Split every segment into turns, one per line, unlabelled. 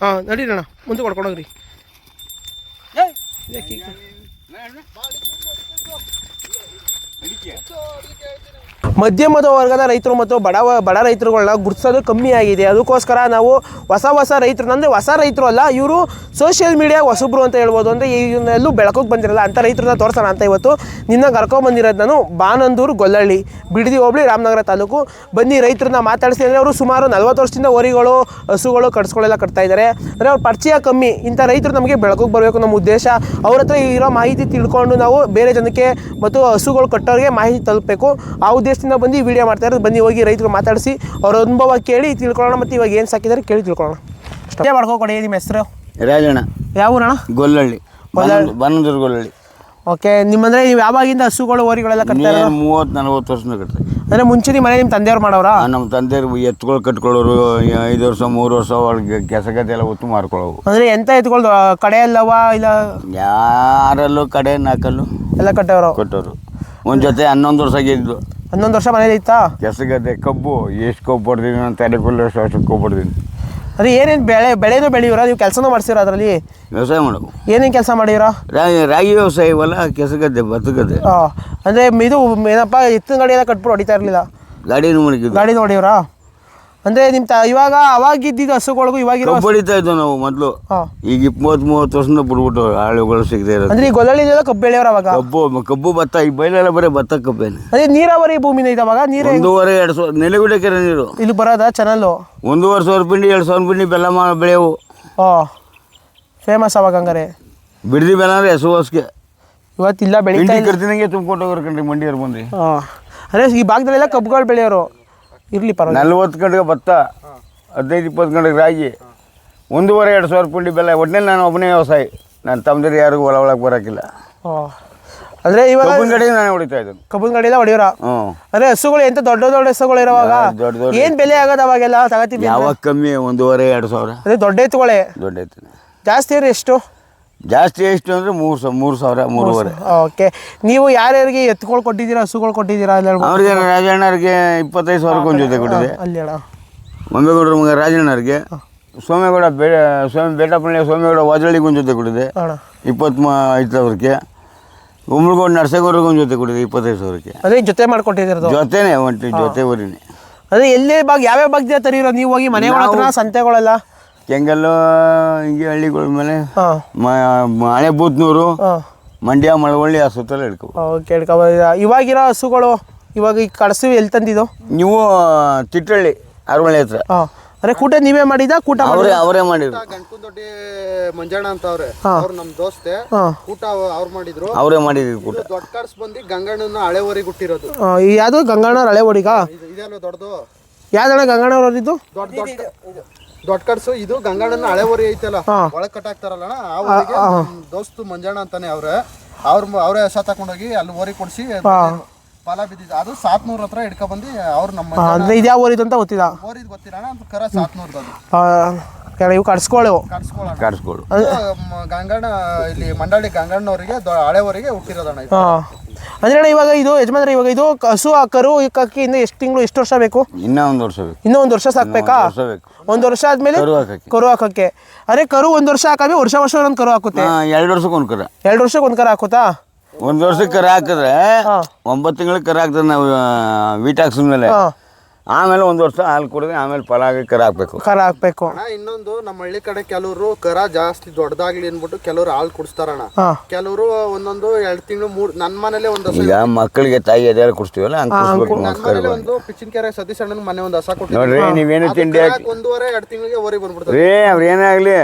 ಹಾಂ ನಡೀರಣ್ಣ ಮುಂದೆ ಕೊಡ್ಕೊಂಡೋಗ್ರಿ ಮಧ್ಯಮದ ವರ್ಗದ ರೈತರು ಮತ್ತು ಬಡ ಬಡ ರೈತರುಗಳನ್ನ ಗುರ್ತಿಸೋದು ಕಮ್ಮಿ ಆಗಿದೆ. ಅದಕ್ಕೋಸ್ಕರ ನಾವು ಹೊಸ ಹೊಸ ರೈತರು ಅಂದರೆ ಹೊಸ ರೈತರು ಅಲ್ಲ, ಇವರು ಸೋಷಿಯಲ್ ಮೀಡಿಯಾ ಹೊಸಬ್ರು ಅಂತ ಹೇಳ್ಬೋದು. ಅಂದರೆ ಇವನ್ನೆಲ್ಲೂ ಬೆಳಕಿಗೆ ಬಂದಿರಲ್ಲ ಅಂಥ ರೈತರನ್ನ ತೋರಿಸೋಣ ಅಂತ ಇವತ್ತು ನಿನ್ನ ಕರ್ಕೊಂಬಂದಿರೋದು ನಾನು ಬಾನಂದೂರು ಗೊಲ್ಲಳ್ಳಿ, ಬಿಡದಿ ಹೋಬಳಿ ರಾಮನಗರ ತಾಲೂಕು. ಬನ್ನಿ ರೈತರನ್ನ ಮಾತಾಡಿಸಿ, ಅಂದರೆ ಅವರು ಸುಮಾರು ನಲ್ವತ್ತು ವರ್ಷದಿಂದ ಹೊರಿಗಳು, ಹಸುಗಳು ಕಟ್ಸ್ಗಳೆಲ್ಲ ಕಟ್ತಾ ಇದ್ದಾರೆ ಅಂದರೆ ಅವ್ರ ಪರಿಚಯ ಕಮ್ಮಿ, ಇಂಥ ರೈತರು ನಮಗೆ ಬೆಳಕಿಗೆ ಬರಬೇಕು ನಮ್ಮ ಉದ್ದೇಶ. ಅವ್ರ ಹತ್ರ ಇರೋ ಮಾಹಿತಿ ತಿಳ್ಕೊಂಡು ನಾವು ಬೇರೆ ಜನಕ್ಕೆ ಮತ್ತು ಹಸುಗಳು ಕಟ್ಟೋರಿಗೆ ಮಾಹಿತಿ ತಲುಪಬೇಕು. ಆ ಉದ್ದೇಶದಿಂದ ಬಂದು ಈ ವಿಡಿಯೋ ಮಾಡ್ತಾ ಇರೋದು ಬನ್ನಿ ಹೋಗಿ ರೈತರು ಮಾತಾಡಿಸಿ ಅವ್ರ ಅನುಭವ ಕೇಳಿ ತಿಳ್ಕೊಳ್ಳೋಣ ಮತ್ತು ಇವಾಗ ಏನು ಸಾಕಿದ್ದಾರೆ ಕೇಳಿ ತಿಳ್ಕೊಳ್ಳೋಣ. ಸ್ಟೇ ಮಾಡ್ಕೊಕೊಡಿ ನಿಮ್ಮ ಹೆಸರು?
ರಾಜಣ್ಣ.
ಯಾವ ಊರಣ್ಣ?
ಗೊಲ್ಲಳ್ಳಿ. ಬನ್ನಂದೂರು ಗೊಲ್ಲಳ್ಳಿ.
ಓಕೆ ನಿಮ್ಮಂದ್ರೆ ನೀವು ಯಾವಾಗಿಂದ ಹಸುಗಳು ಓರಿಗಳೆಲ್ಲ ಕಟ್ತಾರೆ
ಮೂವತ್ತು ನಲ್ವತ್ತು ವರ್ಷದಿಂದ ಕಟ್ತಾರೆ
ಅಂದರೆ ಮುಂಚೆ ನಿಮ್ಮ ಮನೆ ನಿಮ್ಮ ತಂದೆಯವ್ರು ಮಾಡೋರಾ?
ನಮ್ಮ ತಂದೆಯವ್ರು ಎತ್ತುಗಳು ಕಟ್ಕೊಳ್ಳೋರು ಐದು ವರ್ಷ ಮೂರು ವರ್ಷ ಒಳಗೆ ಗದ್ದೆ ಎಲ್ಲ ಒತ್ತು ಮಾಡ್ಕೊಳ್ಳೋವು
ಅಂದರೆ ಎಂತ ಎತ್ಕೊಳ್ದು ಕಡೆ ಅಲ್ಲವ ಇಲ್ಲ?
ಯಾರಲ್ಲೂ ಕಡೆ ನಾಲ್ಕಲ್ಲೂ
ಎಲ್ಲ ಕಟ್ಟೋರು?
ಕಟ್ಟೋರು. ಒಂದು ಜೊತೆ ಹನ್ನೊಂದು ವರ್ಷ ಆಗಿದ್ದು
ಹನ್ನೊಂದು ವರ್ಷ ಮನೇಲಿ ಇತ್ತಾ?
ಕೆಸಗದ್ದೆ ಕಬ್ಬು ಎಷ್ಟು ಕಬ್ಬು ಹೊಡ್ದೀನಿ ಅಂತ ತಲೆಕೊಲ್ಲ ಅಷ್ಟು ಕಬ್ಬು ಹೊಡ್ದೀನಿ
ಅದೇ ಏನೇನು ಬೆಳೆ ಬೆಳೆನೂ ಬೆಳೆಯೋರ ನೀವು ಕೆಲಸನೂ ಮಾಡ್ತೀರ ಅದರಲ್ಲಿ?
ವ್ಯವಸಾಯ ಮಾಡೋದು
ಏನೇನು ಕೆಲಸ ಮಾಡಿರೋ?
ರಾಗಿ ರಾಗಿ ವ್ಯವಸಾಯ ಇವಲ್ಲ ಕೆಸಗದ್ದೆ ಬದುಕದ್ದೆ
ಹಾಂ ಅಂದರೆ ಇದು ಏನಪ್ಪ ಎತ್ತಿನ ಗಾಡಿ ಎಲ್ಲ ಕಟ್ಬಿಟ್ಟು ಹೊಡಿತಾ ಇರಲಿಲ್ಲ.
ಗಾಡಿನೂ ಮಡಗಿದ್ದು
ಗಾಡಿ ನೋಡಿವ್ರಾ? ಅಂದರೆ ನಿಮ್ ತ ಇವಾಗ ಅವಾಗಿದ್ದ ಹಸುಗಳಿಗೂ ಇವಾಗ
ಕಬ್ಬು ಹೊಡಿತಾ ನಾವು ಮೊದಲು.
ಹಾಂ.
ಈಗ ಇಪ್ಪತ್ತು ಮೂವತ್ತು ವರ್ಷದಿಂದ ಬಿಡ್ಬಿಟ್ಟು ಆಳುಗಳು ಸಿಗದೆ ಇರೋದು.
ಅಂದರೆ ಈ ಗೊಲ್ಲಳಿದೆಲ್ಲ ಕಬ್ಬು ಬೆಳೆಯೋರು ಅವಾಗ
ಕಬ್ಬು ಕಬ್ಬು ಭತ್ತ ಈ ಬೈಲೆಲ್ಲ ಬರೀ ಭತ್ತ ಕಬ್ಬೇನೆ
ಅದೇ ನೀರಾವರಿ ಭೂಮಿನ ಇದೆ ಅವಾಗ ನೀರು
ಒಂದೂವರೆ ಎರಡು ಸಾವಿರ ನೆಲೆಗುಡೆ ಕೆರೆ ನೀರು.
ಇಲ್ಲಿ ಬರೋದ ಚಾನಲ್ಲು
ಒಂದೂವರೆ ಸಾವಿರ ಪಿಂಡಿ ಎರಡು ಸಾವಿರ ಪಿಂಡಿ ಬೆಲ್ಲ ಮಾ ಬೆಳೆಯವು.
ಓ ಫೇಮಸ್ ಅವಾಗ ಹಂಗಾರೆ.
ಬಿಡದಿ ಬೆಲ್ಲ ಅಂದ್ರೆ ಹೆಸುವಸ್ಗೆ
ಇವತ್ತಿಲ್ಲ ಬೆಳೀತಾ
ಪಿಂಡಿ ಕರ್ತಿನಂಗೆ ತುಂಬ್ಕೊಂಡು ಹೋಗ್ರಿ ಕಣ್ರಿ ಮಂಡಿಯವ್ರು ಬಂದ್ರಿ.
ಹಾಂ. ಅಂದರೆ ಈ ಭಾಗದಲ್ಲೆಲ್ಲ ಕಬ್ಬುಗಳು ಬೆಳೆಯೋರು. ಇರಲಿ ಪರವಾಗಿಲ್ಲ.
ನಲ್ವತ್ತು ಗಂಟೆಗೆ ಭತ್ತ ಹದಿನೈದು ಇಪ್ಪತ್ತು ಗಂಟೆಗೆ ರಾಗಿ ಒಂದೂವರೆ ಎರಡು ಸಾವಿರ ಪುಂಡಿ ಬೆಲ್ಲ. ಒಟ್ಟಿನಲ್ಲಿ ನಾನು ಒಬ್ಬನೇ ವ್ಯವಸಾಯಿ. ನನ್ನ ತಮ್ಮದಿರು ಯಾರಿಗೂ ಒಳ ಒಳಗೆ ಬರೋಕ್ಕಿಲ್ಲ.
ಓ. ಅಂದರೆ ಇವಾಗ
ಕಬ್ಬಿನ ಗಡಿ ನಾನು ಹೊಡಿತಾ ಇದ್ದೀನಿ.
ಕಬ್ಬನ್ ಗಡಿಯಿಂದ ಹೊಡಿಯೋರ?
ಹ್ಞೂ.
ಅಂದರೆ ಹಸುಗಳು ಎಂತ ದೊಡ್ಡ ದೊಡ್ಡ ಹಸುಗಳು ಇರುವಾಗ
ದೊಡ್ಡ ದೊಡ್ಡ
ಏನು ಬೆಲೆ ಆಗೋದು ಅವಾಗೆಲ್ಲ ತಗತಿ
ಯಾವಾಗ ಕಮ್ಮಿ? ಒಂದೂವರೆ ಎರಡು ಸಾವಿರ.
ಅದೇ ದೊಡ್ಡ ಎತ್ತುಗಳೇ?
ದೊಡ್ಡ ಎತ್ತಿನ.
ಜಾಸ್ತಿ ಇರೋ ಎಷ್ಟು?
ಜಾಸ್ತಿ ಎಷ್ಟು ಅಂದರೆ ಮೂರು ಸಾವಿರ ಮೂರು ಸಾವಿರ. ಮೂರುವರೆ
ಓಕೆ. ನೀವು ಯಾರ್ಯಾರಿಗೆ ಎತ್ತುಗಳು ಕೊಟ್ಟಿದ್ದೀರಾ ಹಸುಗಳು ಕೊಟ್ಟಿದ್ದೀರಾ ಅಲ್ಲಿ ಹೇಳ್ಬೋದು.
ಅವ್ರಿಗೆ ರಾಜಣ್ಣರಿಗೆ ಇಪ್ಪತ್ತೈದು ಸಾವಿರಕ್ಕೆ ಒಂದು ಜೊತೆ ಕೊಟ್ಟಿದೆ.
ಅಲ್ಲಿ ಹೇಳ.
ಮಂಬೇಗೌಡರ ಮಗ ರಾಜಣ್ಣರಿಗೆ ಸೋಮೇಗೌಡ ಬೇ ಸ್ವಾಮಿ ಬೇಟಪ್ಪಳ್ಳಿ ಸೋಮೇಗೌಡ ವಾಜಳ್ಳಿಗೆ ಒಂದು ಜೊತೆ ಕೊಟ್ಟಿದೆ.
ಅಣ್ಣ.
ಇಪ್ಪತ್ತು ಮ ಐದು ಸಾವಿರಕ್ಕೆ ಉಮ್ರಗೌಡ ನರಸೇಗೌಡರಿಗೆ ಒಂದು ಜೊತೆ ಕೊಟ್ಟಿದೆ ಇಪ್ಪತ್ತೈದು ಸಾವಿರಕ್ಕೆ.
ಅದೇ ಜೊತೆ ಮಾಡ್ಕೊಟ್ಟಿದ್ದೀರದು
ಜೊತೆನೇ ಒಂಟಿ ಜೊತೆ ಊರಿನೇ.
ಅದೇ ಎಲ್ಲಿ ಭಾಗ ಯಾವ್ಯಾವ ಭಾಗದ ತರೀರೋ ನೀವು ಹೋಗಿ ಮನೆ ಹತ್ರ ಸಂತೆಗಳೆಲ್ಲ?
ಕೆಂಗಲ್ಲು ಹಿಂಗೆ ಹಳ್ಳಿಗಳ ಮೇಲೆ
ಹಾಂ.
ಹಳೆ ಬೂತ್ನೂರು ಮಂಡ್ಯ ಮಳವಳ್ಳಿ ಆ ಸುತ್ತಲೂ ಹಿಡ್ಕೊ
ಓಕೆ ಇವಾಗಿರೋ ಹಸುಗಳು ಇವಾಗ ಈ ಕಡಸು ಎಲ್ಲಿ ತಂದಿದ್ದು?
ನೀವು ತಿಟ್ಟಳ್ಳಿ ಅರವಳ್ಳಿ ಹತ್ರ.
ಅರೆ ಕೂಟ ನೀವೇ ಮಾಡಿದ ಕೂಟ
ಅವರೇ ಅವರೇ ಮಾಡಿದ್ರು.
ಗಂಟುದೊಡ್ಡಿ ಮಂಜಣ್ಣ ಅಂತ ಅವ್ರೆ. ಅವ್ರು ನಮ್ಮ ದೋಸ್ತೆ.
ಕೂಟ
ಊಟ ಅವ್ರು ಮಾಡಿದ್ರು.
ಅವರೇ ಮಾಡಿದ್ರು ಕೂಟ.
ದೊಡ್ಡ ಕಡ್ಸ್ ಬಂದು ಗಂಗಣ್ಣನ ಹಳೆವರೆಗೆ ಹುಟ್ಟಿರೋದು.
ಯಾವುದು ಗಂಗಣ್ಣ ಹಳೆ ಹೊಡಿಗ
ಇದು ಇದೆಲ್ಲ ದೊಡ್ಡದು.
ಯಾವ್ದಣ್ಣ ಗಂಗಣ್ಣ ಅವ್ರದ್ದು
ದೊಡ್ಡ ದೊಡ್ಡ ದೊಡ್ಡ ಕಡ್ಸು. ಇದು ಹಳೆ ಹಳೆವರಿ ಐತಲ್ಲ ಒಳಗ್ ಕಟ್ಟಾಕ್ತಾರಲ್ಲ ಅಣ್ಣ, ದೋಸ್ತು ಮಂಜಣ್ಣ ಅಂತಾನೆ ಅವ್ರ. ಅವ್ರ ಅವರೇ ಹಸ ತಕೊಂಡೋಗಿ ಅಲ್ಲಿ ಓರಿ ಕೊಡ್ಸಿ ಫಲ ಬಿದ್ದಿದ್ದು ಅದು ಸಾತ್ನೂರ್ ಹತ್ರ ಹಿಡ್ಕೊ ಬಂದು ಅವ್ರು ನಮ್ಮ
ಇದು ಯಾವ ಊರಿದು ಅಂತ ಗೊತ್ತಿಲ್ಲ.
ಓರಿದ್ ಗೊತ್ತಿಲ್ಲ ಅದು ಕರ ಸಾತ್ನೂರ್ದು ಅದು.
ಆ, ಇವು ಕಡ್ಸ್ಕೊಳ್ಳು
ಕಟ್ಸ್ಕೊಳ್ಳೋಣ
ಕಾಡಿಸ್ಕೊಡು
ಗಂಗಣ್ಣ ಇಲ್ಲಿ ಮಂಡಳಿ ಗಂಗಣ್ಣವರಿಗೆ ಹಳೆವರಿಗೆ ಹುಟ್ಟಿರೋದಣ್ಣ ಇದು.
ಹಾಂ. ಅಂದ್ರೆ ಇವಾಗ ಇದು ಯಜಮಾನ್ರೆ ಇವಾಗ ಇದು ಹಸು ಆ ಕರು ಈ ಕಕ್ಕಿಯಿಂದ ಎಷ್ಟು ತಿಂಗಳು ಎಷ್ಟು ವರ್ಷ ಬೇಕು?
ಇನ್ನೂ ಒಂದು ವರ್ಷ ಬೇಕು.
ಇನ್ನೂ ಒಂದು ವರ್ಷ ಸಾಕ್ಬೇಕಾ?
ವರ್ಷ ಬೇಕು.
ಒಂದು ವರ್ಷ ಆದ್ಮೇಲೆ
ಕರು ಹಾಕಕ್ಕೆ.
ಕರು ಹಾಕಕ್ಕೆ. ಅರೆ ಕರು ಒಂದು ವರ್ಷ ಹಾಕಿ ವರ್ಷ ವರ್ಷ ಒಂದೊಂದು ಕರು ಹಾಕುತ್ತೆ.
ಎರಡು ವರ್ಷಕ್ಕೆ ಒಂದು ಕರ.
ಎರಡು ವರ್ಷಕ್ಕೆ ಒಂದು ಕರು ಹಾಕುತ್ತಾ?
ಒಂದು ವರ್ಷಕ್ಕೆ ಕರ ಹಾಕಿದ್ರೆ ಒಂಬತ್ತು ತಿಂಗಳಿಗೆ ಕರ ಹಾಕ್ತಾರೆ ನಾವು ವೀಟ್ ಹಾಕ್ಸಿದ ಮೇಲೆ
ಹಾಂ.
ಆಮೇಲೆ ಒಂದು ವರ್ಷ ಹಾಲು ಕುಡಿದ್ರೆ ಆಮೇಲೆ ಫಲ ಆಗಿ ಕರ ಹಾಕ್ಬೇಕು.
ಕರ ಹಾಕ್ಬೇಕು.
ಅಣ್ಣ ಇನ್ನೊಂದು ನಮ್ಮ ಹಳ್ಳಿ ಕಡೆ ಕೆಲವರು ಕರ ಜಾಸ್ತಿ ದೊಡ್ಡದಾಗ್ಲಿ ಅನ್ಬಿಟ್ಟು ಕೆಲವರು ಹಾಲು ಕುಡಿಸ್ತಾರಣ್ಣ.
ಅಣ್ಣ
ಕೆಲವರು ಒಂದೊಂದು ಎರಡು ತಿಂಗಳು ಮೂರ್ ನನ್ನ ಮನೇಲೆ ಒಂದು ಹಸ
ಈಗ ಮಕ್ಕಳಿಗೆ ತಾಯಿ ಎದೆ ಕುಡಿಸ್ತೀವಲ್ಲ ಹಂಗೆ ಕುಡಿಸ್ಬೇಕು
ನನ್ನ ಮನೇಲೆ ಒಂದು ಪಿಚ್ಚಿನಕೆರೆ ಸತೀಶ್ ಅಣ್ಣನ ಮನೆ ಒಂದು ಹಸ ಕೊಟ್ಟಿದ್ರು.
ನೋಡ್ರಿ ನೀವೇನು ತಿಂಡಿ ಹಾಕಿ
ಒಂದೂವರೆ ಎರಡು ತಿಂಗಳಿಗೆ ಓರಿ ಬಂದ್ಬಿಡ್ತಾರೆ.
ರೀ ಅವ್ರು ಏನೇ ಆಗಲಿ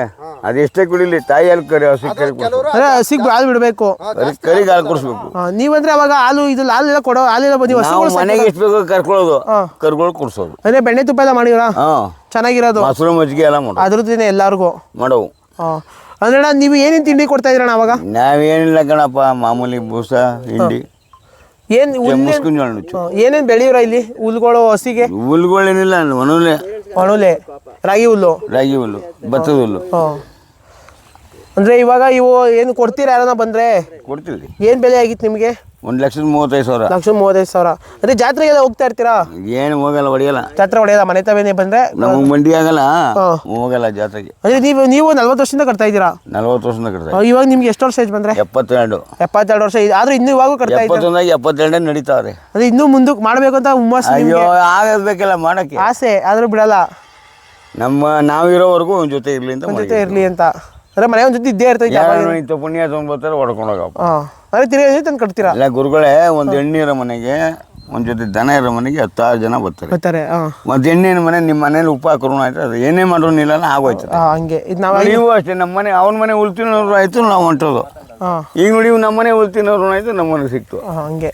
ಅದೆಷ್ಟೇ ಕುಡಿಲಿ ತಾಯಿ ಹಾಲು ಕರಿ ಹಸಿ ಕರಿ
ಕೆಲವರು
ಅದೇ ಹಸಿಗೆ ಹಾಲು ಬಿಡಬೇಕು.
ಕರಿ ಕರಿಗೆ ಹಾಲು ಕುಡಿಸ್ಬೇಕು.
ನೀವಂದ್ರೆ ಅವಾಗ ಹಾಲು ಇದು ಹಾಲೆಲ್ಲ ಕೊಡೋ ಹಾಲೆಲ್ಲ ಬಂದು
ನಾವು ಮನೆಗೆ ಎಷ್ಟು ಬೇಕೋ ಕರ್ಕೊಳ್ಳೋದು ಕರ್ಗಳು ಕುಡಿಸೋದು
ಅದೇ ಬೆಣ್ಣೆ ತುಪ್ಪ ಎಲ್ಲ ಮಾಡಿರ
ಹಾಂ.
ಚೆನ್ನಾಗಿರೋದು.
ಮೊಸರು ಮಜ್ಜಿಗೆ ಎಲ್ಲ ಮಾಡೋದು.
ಅದ್ರದ್ದೇನೆ ಎಲ್ಲರಿಗೂ?
ಮಾಡವು.
ಹಾಂ. ಅಂದ್ರೆ ನೀವು ಏನೇನು ತಿಂಡಿ ಕೊಡ್ತಾ ಇದ್ರಣ್ಣ ಅವಾಗ?
ನಾವೇನಿಲ್ಲ ಕಣಪ್ಪ ಮಾಮೂಲಿ ಬೂಸ ಹಿಂಡಿ
ಏನು ಏನೇನು ಬೆಳೆಯೋರ ಇಲ್ಲಿ? ಹುಲ್ಗಳು ಹಸಿಗೆ?
ಹುಲ್ಗಳೇನಿಲ್ಲ ಒಣಲೆ
ಒಣುಲೆ ರಾಗಿ ಹುಲ್ಲು?
ರಾಗಿ ಹುಲ್ಲು ಭತ್ತದ ಹುಲ್ಲು.
ಅಂದ್ರೆ ಅಂದರೆ ಇವಾಗ ಇವು ಏನು ಕೊಡ್ತೀರಾ ಯಾರನ್ನ ಬಂದ್ರೆ?
ಕೊಡ್ತೀವಿ.
ಏನ್ ಬೆಲೆ ಆಗಿತ್ತು ನಿಮಗೆ?
ಒಂದು ಲಕ್ಷದ ಮೂವತ್ತೈದು ಸಾವಿರ.
ಲಕ್ಷ ಮೂವತ್ತೈದು ಸಾವಿರ. ಅದೇ ಜಾತ್ರೆಗೆಲ್ಲ ಹೋಗ್ತಾ ಇರ್ತೀರಾ?
ಏನು ಹೋಗಲ್ಲ ಹೊಡಿಯಲ್ಲ.
ಜಾತ್ರೆ ಹೊಡೆಯಲ್ಲ ಮನೆ ತವೇನೆ ಬಂದ್ರೆ?
ನಮಗೆ ಮಂಡಿ ಆಗಲ್ಲ. ಹೋಗಲ್ಲ ಜಾತ್ರೆಗೆ.
ಅದೇ ನೀವು ನೀವು ನಲ್ವತ್ತು ವರ್ಷದಿಂದ ಕಟ್ತಾ ಇದ್ದೀರಾ?
ನಲ್ವತ್ತು ವರ್ಷದಿಂದ
ಕಟ್ತಾ ಇವಾಗ ನಿಮ್ಗೆ ಎಷ್ಟು ವರ್ಷ ಏಜ್ ಬಂದ್ರೆ?
ಎಪ್ಪತ್ತೆರಡು.
ಎಪ್ಪತ್ತೆರಡು ವರ್ಷ ಆದ್ರೂ ಆದರೂ ಇನ್ನೂ ಇವಾಗೂ ಕಟ್ತಾ ಇದ್ದೀರಾ?
ಎಪ್ಪತ್ತೊಂದಾಗಿ ಎಪ್ಪತ್ತೆರಡೇ ನಡೀತಾವ್ರೆ.
ಅದೇ ಇನ್ನೂ ಮುಂದಕ್ಕೆ ಮಾಡಬೇಕು ಅಂತ ಹುಮ್ಮಸ್
ಅಯ್ಯೋ ಆಗಬೇಕಲ್ಲ ಮಾಡಕ್ಕೆ.
ಆಸೆ ಆದ್ರೂ ಬಿಡಲ್ಲ.
ನಮ್ಮ ನಾವಿರೋವರೆಗೂ ಒಂದ್ ಜೊತೆ ಇರ್ಲಿ ಅಂತ
ಜೊತೆ ಇರ್ಲಿ ಅಂತ. ಅಂದ್ರೆ ಮನೆ ಒಂದ್ ಜೊತೆ ಇದ್ದೇ ಇರ್ತೈತೆ
ಯಾರು ಇಂಥ ಪುಣ್ಯ ತೊಗೊಂಡ್ಬರ್ತಾರೆ ಹೊಡ್ಕೊಂಡು ಹೋಗಪ್ಪ.
ಹಾಂ. ಅದೇ ತಿರುಗಿ ತಂದು ಕಟ್ತೀರಾ?
ಇಲ್ಲ ಗುರುಗಳೇ ಒಂದು ಇರೋ ಮನೆಗೆ ಒಂದು ಜೊತೆ ದನ ಇರೋ ಮನೆಗೆ ಹತ್ತಾರು ಜನ ಬರ್ತಾರೆ.
ಬರ್ತಾರೆ ಹಾಂ.
ಮತ್ತು ಹೆಣ್ಣಿನ ಮನೆ ನಿಮ್ಮ ಮನೇಲಿ ಉಪ್ಪು ಹಾಕೋರು ಆಯ್ತು ಅದು ಏನೇ ಮಾಡ್ರು ಇಲ್ಲ ಆಗೋಯ್ತು
ಹಾಂ ಹಂಗೆ. ಇದು ನಾವು
ನೀವು ಅಷ್ಟೇ ನಮ್ಮ ಮನೆ ಅವನ ಮನೆ ಉಳ್ತಿನವ್ರು ಆಯ್ತು ನಾವು ಹೊಂಟೋದು.
ಹಾಂ.
ಈಗ ನೋಡಿ ಇವು ನಮ್ಮ ಮನೆ ಉಳ್ತಿನವ್ರು ಆಯ್ತು ನಮ್ಮ ಮನೆ ಸಿಕ್ತು.
ಹಂಗೆ.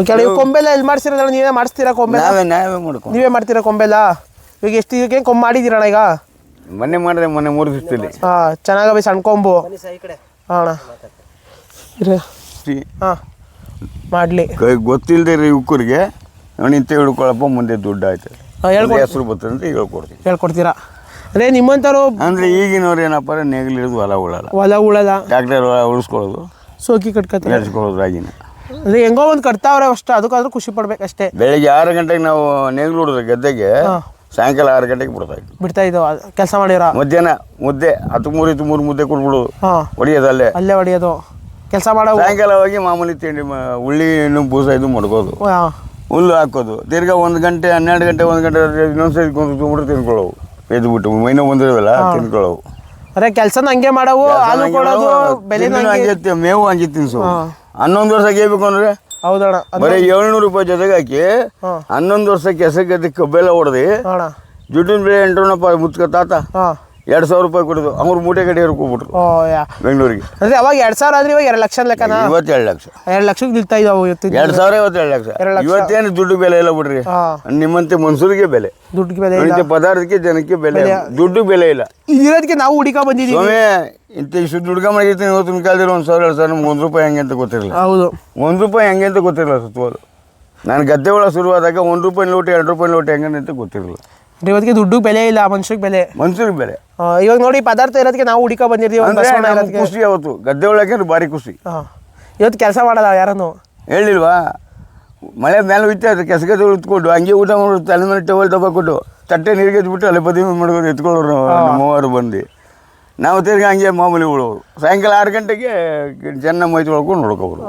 ಓಕೆ ನೀವು ಕೊಂಬೆಲ್ಲ ಎಲ್ಲಿ ಮಾಡ್ತೀರಲ್ಲ ನೀವೇ ಮಾಡಿಸ್ತೀರಾ ಕೊಂಬೆ
ನಾವೇ ನಾವೇ ಮಾಡ್ಕೊಂಡು
ನೀವೇ ಮಾಡ್ತೀರಾ ಕೊಂಬೆಲ್ಲ? ಈಗ ಎಷ್ಟು ಇದಕ್ಕೆ ಕೊಂಬು ಮಾಡಿದ್ದೀರಣ್ಣ ಈಗ?
ಮೊನ್ನೆ ಮಾಡಿದ್ರೆ ಮೊನ್ನೆ ಮೂರು ದಿವಸದಲ್ಲಿ.
ಹಾಂ ಚೆನ್ನಾಗವೆ ಸಣ್ಣ ಕೊಂಬು. ಹಾಂ ಅಣ್ಣ. ಹಾಂ ಮಾಡಲಿ.
ಕೈ ಗೊತ್ತಿಲ್ಲದೆ ಇರೋ ಯುವಕರಿಗೆ ನಿಂತ ಹಿಡ್ಕೊಳಪ್ಪ ಮುಂದೆ ದುಡ್ಡು ಆಯ್ತು. ಹೆಸರು ಬರ್ತದೆ ಅಂತ ಹೇಳ್ಕೊಡ್ತೀನಿ.
ಹೇಳ್ಕೊಡ್ತೀರಾ? ಅದೇ ನಿಮ್ಮಂಥವ್ರು
ಅಂದ್ರೆ ಈಗಿನವ್ರು ಏನಪ್ಪ ನೇಗಿಲಿರೋದು ಹೊಲ ಉಳಲ್ಲ.
ಹೊಲ ಉಳಲ್ಲ.
ಟ್ಯಾಕ್ಟರ್ ಉಳಿಸ್ಕೊಳ್ಳೋದು.
ಸೋಕಿ ಕಟ್ಕೊತಾರೆ.
ನಡೆಸ್ಕೊಳ್ಳೋದು ರಾಗಿನ.
ಅಂದರೆ ಹೆಂಗೋ ಒಂದು ಕಟ್ತಾವ್ರೆ ಅಷ್ಟೇ ಅದಕ್ಕಾದ್ರೂ ಖುಷಿ ಪಡ್ಬೇಕಷ್ಟೇ
ಬೆಳಿಗ್ಗೆ ಆರು ಗಂಟೆಗೆ ನಾವು ನೇಗಿಲು ಹೊಡಿದ್ರೆ ಗದ್ದೆಗೆ ಸಾಯಂಕಾಲ ಆರು ಗಂಟೆಗೆ ಬಿಡ್ತಾ ಇದ್ವಿ.
ಬಿಡ್ತಾ ಇದ್ದೋ ಕೆಲಸ ಮಾಡಿರೋ?
ಮಧ್ಯಾಹ್ನ ಮುದ್ದೆ ಹತ್ತು ಮೂರು ಇತ್ತು ಮೂರು ಮುದ್ದೆ ಕೊಟ್ಬಿಡೋದು
ಹಾಂ.
ಹೊಡಿಯೋದು ಅಲ್ಲೇ.
ಅಲ್ಲೇ ಹೊಡಿಯೋದು ಕೆಲಸ ಮಾಡೋ
ಸಾಯಂಕಾಲ ಹೋಗಿ ಮಾಮೂಲಿ ತಿಂಡಿ ಮ- ಉಳ್ಳಿ ಇನ್ನು ಬೂಸ ಇದು ಮಡ್ಕೋದು. ಹುಲ್ಲು ಹಾಕೋದು. ತಿರ್ಗಾ ಒಂದು ಗಂಟೆ ಹನ್ನೆರಡು ಗಂಟೆ ಒಂದು ಗಂಟೆ ಇನ್ನೊಂದ್ಸರಿ ಕೊಂದು ತಿನ್ಕೊಳ್ಳೋವು. ತಿನ್ಕೊಳ್ಳೋವು ಎದ್ಬಿಟ್ಟು ಮೈನ ಬಂದಿರೋದಲ್ಲ ತಿನ್ಕೊಳ್ಳೋವು.
ಅರೆ ಕೆಲಸನ ಹಂಗೆ ಮಾಡವು ಹಾಲು ಕೊಡೋದು ಬೆಲೆ
ತಿನ್ನೋದು ಹಂಗೆ ಮೇವು ಹಂಗೆ ತಿನ್ಸು. ಹನ್ನೊಂದು ವರ್ಷ ಗೇಬೇಕು ಅಂದ್ರೆ
ಹೌದಣ್ಣ.
ಬರೀ ಏಳ್ನೂರು ರೂಪಾಯಿ ಜೊತೆಗೆ ಹಾಕಿ ಹನ್ನೊಂದು ವರ್ಷಕ್ಕೆ ಹೆಸರು ಕಬ್ಬೆಲ್ಲ ಹೊಡೆದು
ಅಣ್ಣ
ಬೆಳೆ ಬೆಲೆ ಎಂಟುನಪ್ಪ ಮುತ್ಕ ತಾತ. ಎರಡು ಸಾವಿರ ರೂಪಾಯಿ ಕೊಡೋದು. ಅವ್ರು ಮೂಟೆ ಕಡೆ ಹೋಗ್ಬಿಟ್ರು
ಓ ಯಾ.
ಬೆಂಗಳೂರಿಗೆ.
ಅಂದ್ರೆ ಅವಾಗ ಎರಡ್ ಸಾವಿರ ಆದ್ರೆ ಇವಾಗ ಎರಡು ಲಕ್ಷ ಲೆಕ್ಕನ?
ಇವತ್ತೆರಡು ಲಕ್ಷ.
ಎರಡು ಲಕ್ಷಕ್ಕೆ ನಿಲ್ತಾ ಇದಾವ ಇವತ್ತು
ಎರಡು ಸಾವಿರ ಇವತ್ತೆರಡು ಲಕ್ಷ.
ಎರಡು ಲಕ್ಷ.
ಇವತ್ತೇನು ದುಡ್ಡು ಬೆಲೆ ಇಲ್ಲ ಬಿಡ್ರಿ. ನಿಮ್ಮಂತೆ ಮನ್ಸೂರಿಗೆ ಬೆಲೆ.
ದುಡ್ಡಿಗೆ ಬೆಲೆ
ಇಂಥ ಪದಾರ್ಥಕ್ಕೆ ಜನಕ್ಕೆ ಬೆಲೆ ದುಡ್ಡು ಬೆಲೆ ಇಲ್ಲ.
ಇರೋದಕ್ಕೆ ನಾವು ಹುಡುಕ ಬಂದಿದ್ದೀವಿ
ಸ್ವಾಮಿ ಇಂಥ ಇಷ್ಟು ದುಡ್ಡು ಮಾಡಿರ್ತೀನಿ ಇವತ್ತಿನ ಕಾಲದಲ್ಲಿ ಒಂದು ಸಾವಿರ ಎರಡು ಸಾವಿರ ನಮ್ಗೆ ಒಂದು ರೂಪಾಯಿ ಹೆಂಗೆ ಅಂತ ಗೊತ್ತಿರಲಿಲ್ಲ
ಹೌದು.
ಒಂದು ರೂಪಾಯಿ ಹೆಂಗೆ ಅಂತ ಗೊತ್ತಿರಲಿಲ್ಲ ಸುತ್ತೋದು. ನಾನು ಗದ್ದೆ ಒಳಗೆ ಶುರುವಾದಾಗ ಒಂದು ರೂಪಾಯಿ ನೋಟು ಎರಡು ರೂಪಾಯಿ ನೋಟು ಹೆಂಗೆ ಅಂತ ಗೊತ್ತಿರಲಿಲ್ಲ
ಇವತ್ತಿಗೆ ದುಡ್ಡು ಬೆಲೆ ಇಲ್ಲ ಮನುಷ್ಯಕ್ಕೆ ಬೆಲೆ.
ಮನ್ಸೂರಿಗೆ ಬೆಲೆ.
ಇವಾಗ ನೋಡಿ ಪದಾರ್ಥ ಇರೋದಕ್ಕೆ ನಾವು ಹುಡುಕ ಬಂದಿದ್ದೀವಿ
ಅಂದ್ರೆ
ಇರೋದಕ್ಕೆ
ಖುಷಿ ಅವತ್ತು ಗದ್ದೆ ಒಳಗೆ ಭಾರಿ ಖುಷಿ.
ಹಾಂ. ಇವತ್ತು ಕೆಲಸ ಮಾಡಲ್ಲ ಯಾರನ್ನು?
ಹೇಳಿಲ್ವಾ? ಮಳೆ ಮೇಲೆ ಅದು ಕೆಸಗದೆ ಉತ್ಕೊಂಡು ಹಂಗೆ ಊಟ ಮಾಡೋದು ತಲೆ ಮೇಲೆ ಟವಲ್ ಕೊಟ್ಟು ತಟ್ಟೆ ನೀರು ಎದ್ಬಿಟ್ಟು ಅಲ್ಲಿ ಬದಿ ಮಾಡ್ಕೊಂಡು ಎತ್ಕೊಳ್ಳೋರು ಮೂವರು ಬಂದು. ನಾವು ತಿರ್ಗಿ ಹಂಗೆ ಮಾಮೂಲಿ ಉಳೋರು. ಸಾಯಂಕಾಲ ಆರು ಗಂಟೆಗೆ ಜನ ಮೈ ತೊಳ್ಕೊಂಡು ನೋಡ್ಕೋಬೋದು.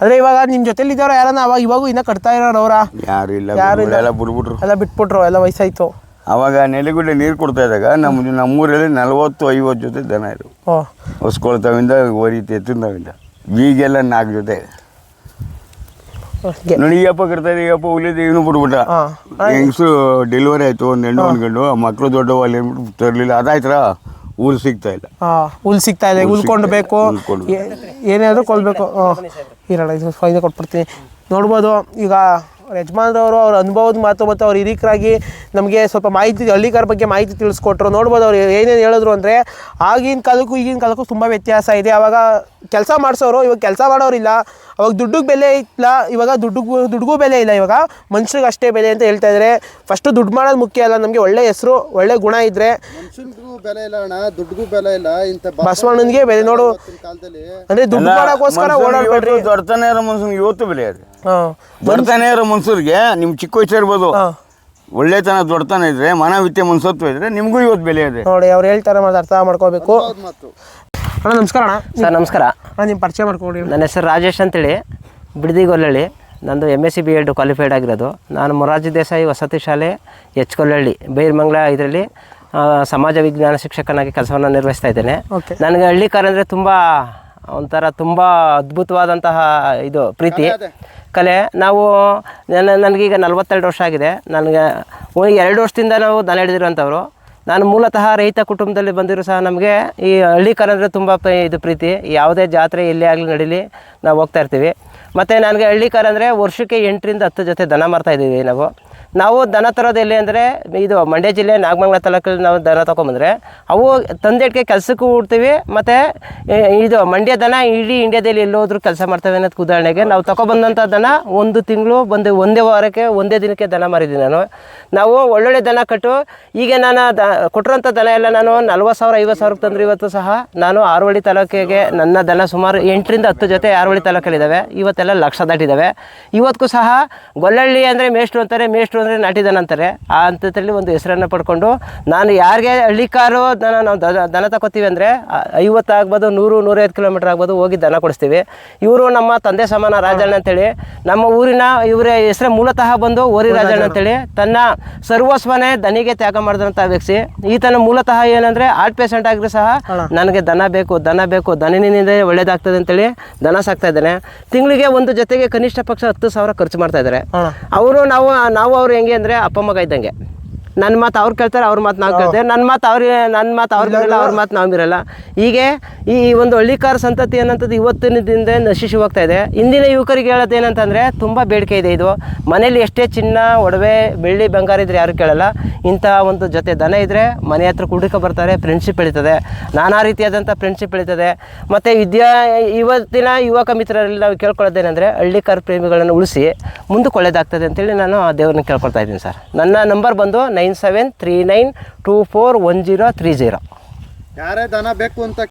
ಅಂದ್ರೆ ಇವಾಗ ನಿಮ್ಮ ಜೊತೆಲಿ ಇದ್ದವ್ರು ಯಾರನ್ನ ಅವಾಗ ಇವಾಗೂ ಇನ್ನೂ ಕಟ್ತಾ ಇರೋರು ಅವರ
ಯಾರು ಇಲ್ಲ
ಯಾರು ಇಲ್ಲ.
ಎಲ್ಲ ಬಿಡ್ಬಿಟ್ರು
ಎಲ್ಲ ಬಿಟ್ಬಿಟ್ರು ಎಲ್ಲ ವಯಸ್ಸಾಯ್ತು.
ಅವಾಗ ನೆಲೆಗುಡ್ಡೆ ನೀರು ಕೊಡ್ತಾ ಇದ್ದಾಗ ನಮ್ಮ ನಮ್ಮೂರಲ್ಲಿ ನಲವತ್ತು ಐವತ್ತು ಜೊತೆ ದನ ಇರು
ಓ.
ಹೊಸ್ಕೊಳ್ತಾವಿಂದ ಓರಿ ಎತ್ತಿಂದವಿಂದ ಈಗೆಲ್ಲ ನಾಲ್ಕು ಜೊತೆ. ನೋಡಿ ಈಗಪ್ಪ ಕಟ್ತಾರೆ ಇದೆ ಈಗಪ್ಪ ಉಳಿದ ಇವನು
ಬಿಡ್ಬಿಟ್ಟ
ಹೆಂಗಸು ಡೆಲಿವರಿ ಆಯಿತು ಒಂದು ಹೆಣ್ಣು ಒಂದು ಗಂಡು ಮಕ್ಕಳು ದೊಡ್ಡವ ಅಲ್ಲಿ ತರಲಿಲ್ಲ. ಅದಾಯ್ತರ ಊರು ಸಿಗ್ತಾ ಇಲ್ಲ.
ಹುಲ್ ಸಿಗ್ತಾ ಇದೆ ಹುಲ್ಕೊಂಡು ಬೇಕು ಏನಾದರೂ ಕೊಲ್ಬೇಕು. ಹಾಂ. ಇರೋಣ ಇದು ಫೈನ್ ಕೊಟ್ಬಿಡ್ತೀನಿ. ನೋಡ್ಬೋದು ಈಗ ಅವ್ರ ಯಜಮಾನ್ರವರು ಅವ್ರ ಅನುಭವದ ಮಾತು ಮತ್ತು ಅವ್ರು ಹಿರಿಕರಾಗಿ ನಮಗೆ ಸ್ವಲ್ಪ ಮಾಹಿತಿ ಹಳ್ಳಿಕಾರ ಬಗ್ಗೆ ಮಾಹಿತಿ ತಿಳಿಸ್ಕೊಟ್ರು. ನೋಡ್ಬೋದು ಅವ್ರು ಏನೇನು ಹೇಳಿದ್ರು ಅಂದರೆ ಆಗಿನ ಕಾಲಕ್ಕೂ ಈಗಿನ ಕಾಲಕ್ಕೂ ತುಂಬ ವ್ಯತ್ಯಾಸ ಇದೆ. ಆವಾಗ ಕೆಲಸ ಮಾಡಿಸೋರು ಇವಾಗ ಕೆಲಸ ಮಾಡೋರಿಲ್ಲ. ಅವಾಗ ದುಡ್ಡಿಗೆ ಬೆಲೆ ಇಲ್ಲ ಇವಾಗ ದುಡ್ಡುಗೂ ದುಡ್ಡಿಗೂ ಬೆಲೆ ಇಲ್ಲ. ಇವಾಗ ಮನುಷ್ಯರಿಗೆ ಅಷ್ಟೇ ಬೆಲೆ ಅಂತ ಹೇಳ್ತಾ ಇದ್ದಾರೆ ಫಸ್ಟು ದುಡ್ಡು ಮಾಡೋದು ಮುಖ್ಯ ಅಲ್ಲ. ನಮಗೆ ಒಳ್ಳೆ ಹೆಸರು ಒಳ್ಳೆ ಗುಣ ಇದ್ದರೆ
ಬೆಲೆ ಇಲ್ಲ ಅಣ್ಣ ದುಡ್ಡಿಗೂ ಬೆಲೆ ಇಲ್ಲ. ಇಂಥ
ಬಸವಣ್ಣನಿಗೆ ಬೆಲೆ ನೋಡು. ಅಂದರೆ ದುಡ್ಡು ಮಾಡೋಕ್ಕೋಸ್ಕರ ಓಡಾಡ್ಬೇಡ್ರಿ.
ದೊಡ್ಡತನ ಇವತ್ತು ಬೆಲೆ ಇದೆ.
ಹಾಂ.
ದೊಡ್ಡತಾನೆ ಇರೋ ಮನ್ಸೂರಿಗೆ ನಿಮ್ಮ ಚಿಕ್ಕ ವಯಸ್ಸು ಇರ್ಬೋದು.
ಹಾಂ.
ಒಳ್ಳೆತನ ದೊಡ್ಡತನ ಇದ್ರೆ ಮಾನವಿತ್ಯ ಮನ್ಸತ್ವ ಇದ್ರೆ ನಿಮಗೂ ಇವತ್ತು ಬೆಲೆ ಇದೆ.
ನೋಡಿ ಅವ್ರು ಹೇಳ್ತಾರೆ ಮತ್ತೆ ಅರ್ಥ ಮಾಡ್ಕೋಬೇಕು. ಅಣ್ಣ ನಮಸ್ಕಾರ ಅಣ್ಣ.
ಸರ್ ನಮಸ್ಕಾರ.
ಅಣ್ಣ ನಿಮ್ಮ ಪರಿಚಯ ಮಾಡ್ಕೊಡಿ.
ನನ್ನ ಹೆಸರು ರಾಜೇಶ್ ಅಂತೇಳಿ. ಬಿಡದಿಗೊಲ್ಲಳ್ಳಿ. ನಂದು M S C B Ed qualified ಆಗಿರೋದು. ನಾನು ಮೊರಾರ್ಜಿ ದೇಸಾಯಿ ವಸತಿ ಶಾಲೆ ಎಚ್ ಕೊಲ್ಲಳ್ಳಿ ಬೈರ್ಮಂಗ್ಲ ಇದರಲ್ಲಿ ಸಮಾಜ ವಿಜ್ಞಾನ ಶಿಕ್ಷಕನಾಗಿ ಕೆಲಸವನ್ನು ನಿರ್ವಹಿಸ್ತಾ ಇದ್ದೇನೆ. ನನಗೆ ಹಳ್ಳಿ ಕಾರ್ ಅಂದರೆ ತುಂಬ ಒಂಥರ ತುಂಬ ಅದ್ಭುತವಾದಂತಹ ಇದು ಪ್ರೀತಿ. ಕಲೆ ನಾವು ನನ್ನ ನನಗೀಗ ನಲವತ್ತೆರಡು ವರ್ಷ ಆಗಿದೆ. ನನಗೆ ಎರಡು ವರ್ಷದಿಂದ ನಾವು ದನ ಹಿಡಿದಿರುವಂಥವ್ರು. ನಾನು ಮೂಲತಃ ರೈತ ಕುಟುಂಬದಲ್ಲಿ ಬಂದಿರೋ ಸಹ ನಮಗೆ ಈ ಹಳ್ಳಿ ಅಂದರೆ ತುಂಬ ಪ- ಇದು ಪ್ರೀತಿ. ಯಾವುದೇ ಜಾತ್ರೆ ಎಲ್ಲೇ ಆಗಲಿ ನಡೀಲಿ ನಾವು ಹೋಗ್ತಾ ಇರ್ತೀವಿ. ಮತ್ತು ನನಗೆ ಹಳ್ಳಿ ಅಂದರೆ ವರ್ಷಕ್ಕೆ ಎಂಟರಿಂದ ಹತ್ತು ಜೊತೆ ದನ ಮಾರ್ತಾ ಇದ್ದೀವಿ ನಾವು. ನಾವು ದನ ತರೋದು ಎಲ್ಲಿ ಅಂದರೆ, ಇದು ಮಂಡ್ಯ ಜಿಲ್ಲೆ ನಾಗಮಂಗಲ ತಾಲೂಕಲ್ಲಿ ನಾವು ದನ ತೊಗೊಂಬಂದರೆ, ಅವು ತಂದೆಟ್ಗೆ ಕೆಲಸಕ್ಕೂ ಹುಡ್ತೀವಿ ಮತ್ತು ಇದು ಮಂಡ್ಯ ದನ ಇಡೀ ಇಂಡಿಯಾದಲ್ಲಿ ಎಲ್ಲೋದ್ರೂ ಕೆಲಸ ಮಾಡ್ತವೆ ಅನ್ನೋದಕ್ಕೆ ಉದಾಹರಣೆಗೆ, ನಾವು ತೊಗೊಬಂದಂಥ ದನ ಒಂದು ತಿಂಗಳು ಬಂದು ಒಂದೇ ವಾರಕ್ಕೆ, ಒಂದೇ ದಿನಕ್ಕೆ ದನ ಮಾರಿದ್ದೀನಿ ನಾನು. ನಾವು ಒಳ್ಳೊಳ್ಳೆ ದನ ಕಟ್ಟು, ಈಗ ನಾನು ದ ಕೊಟ್ಟಿರೋಂಥ ದನ ಎಲ್ಲ ನಾನು ನಲ್ವತ್ತು ಸಾವಿರ, ಐವತ್ತು ಸಾವಿರಕ್ಕೆ ತಂದರೆ ಇವತ್ತು ಸಹ ನಾನು ಆರೋಳಿ ತಾಲೂಕಿಗೆ ನನ್ನ ದನ ಸುಮಾರು ಎಂಟರಿಂದ ಹತ್ತು ಜೊತೆ ಆರುವಳ್ಳಿ ತಾಲೂಕಲ್ಲಿದ್ದಾವೆ, ಇವತ್ತೆಲ್ಲ ಲಕ್ಷ ದಾಟಿದ್ದಾವೆ. ಇವತ್ತಿಗೂ ಸಹ ಗೊಲ್ಲಳ್ಳಿ ಅಂದರೆ ಮೇಷ್ಟ್ರು ಅಂತಾರೆ, ಮೇಷ್ಟ್ರು ದನ ಅಂತಾರೆ. ಆ ಹಂತದಲ್ಲಿ ಒಂದು ಹೆಸರನ್ನು ಪಡ್ಕೊಂಡು ನಾನು ಯಾರಿಗೆ ಹಳ್ಳಿ ಕಾರು ದನ ನಾವು ದನ ದನ ತಗೋತೀವಿ ಅಂದರೆ ಐವತ್ತು ಆಗ್ಬೋದು ನೂರು ನೂರೈವತ್ತು ಕಿಲೋಮೀಟರ್ ಆಗ್ಬೋದು ಹೋಗಿ ದನ ಕೊಡಿಸ್ತೀವಿ. ಇವರು ನಮ್ಮ ತಂದೆ ಸಮಾನ ರಾಜಣ್ಣ ಅಂತೇಳಿ ನಮ್ಮ ಊರಿನ ಇವರ ಹೆಸರು ಮೂಲತಃ ಬಂದು ಓರಿ ರಾಜಣ್ಣ ಅಂತೇಳಿ ತನ್ನ ಸರ್ವಸ್ವನೇ ದನಿಗೆ ತ್ಯಾಗ ಮಾಡಿದಂಥ ವ್ಯಕ್ತಿ. ಈತನ ಮೂಲತಃ ಏನಂದರೆ ಹಾರ್ಟ್ ಪೇಷಂಟ್ ಆಗಿದ್ರು ಸಹ ನನಗೆ ದನ ಬೇಕು ದನ ಬೇಕು ದನಿನಿಂದ ಒಳ್ಳೇದಾಗ್ತದೆ ಅಂತೇಳಿ ದನ ಸಾಕ್ತಾ ಇದ್ದಾನೆ. ತಿಂಗಳಿಗೆ ಒಂದು ಜೊತೆಗೆ ಕನಿಷ್ಠ ಪಕ್ಷ ಹತ್ತು ಸಾವಿರ ಖರ್ಚು ಮಾಡ್ತಾ ಇದ್ದಾರೆ. ಅವರು ನಾವು ನಾವು ಅವ್ರು ಹೆಂಗೆ ಅಂದರೆ ಅಪ್ಪ ಮಗ ಇದ್ದಂಗೆ. ನನ್ನ ಮಾತು ಅವ್ರು ಕೇಳ್ತಾರೆ ಅವ್ರ ಮಾತು ನಾವು ಕೇಳ್ತೇವೆ. ನನ್ನ ಮಾತು ಅವ್ರಿಗೆ ನನ್ನ ಮಾತು ಅವ್ರು ಇರಲ್ಲ ಅವ್ರ ಮಾತು ನಾವು ಇರಲ್ಲ. ಹೀಗೆ ಈ ಒಂದು ಹಳ್ಳಿಕಾರ ಸಂತತಿ ಏನಂತದ್ದು ಇವತ್ತಿನ ದಿನದ ನಶಿಸಿ ಹೋಗ್ತಾ ಇದೆ. ಇಂದಿನ ಯುವಕರಿಗೆ ಹೇಳೋದು ಏನಂತಂದರೆ ತುಂಬ ಬೇಡಿಕೆ ಇದೆ ಇದು. ಮನೇಲಿ ಎಷ್ಟೇ ಚಿನ್ನ ಒಡವೆ ಬೆಳ್ಳಿ ಬಂಗಾರ ಇದ್ರೆ ಯಾರು ಕೇಳಲ್ಲ. ಇಂಥ ಒಂದು ಜೊತೆ ದನ ಇದ್ದರೆ ಮನೆ ಹತ್ರ ಕುಡಿಕ ಬರ್ತಾರೆ ಫ್ರೆಂಡ್ಶಿಪ್ ಬೆಳೀತದೆ. ನಾನಾ ರೀತಿಯಾದಂಥ ಫ್ರೆಂಡ್ಶಿಪ್ ಬೆಳೀತದೆ. ಮತ್ತು ವಿದ್ಯಾ ಇವತ್ತಿನ ಯುವಕ ಮಿತ್ರರಲ್ಲಿ ನಾವು ಕೇಳ್ಕೊಳ್ಳೋದೇನೆಂದರೆ ಹಳ್ಳಿಕಾರ ಪ್ರೇಮಿಗಳನ್ನು ಉಳಿಸಿ ಮುಂದಕ್ಕೆ ಒಳ್ಳೇದಾಗ್ತದೆ ಅಂತೇಳಿ ನಾನು ಆ ದೇವ್ರನ್ನ ಕೇಳ್ಕೊಳ್ತಾ ಇದ್ದೀನಿ ಸರ್. ನನ್ನ ನಂಬರ್ ಬಂದು nine seven three nine two four one zero three zero.
ಯಾರೇ ದನ ಬೇಕು ಅಂತ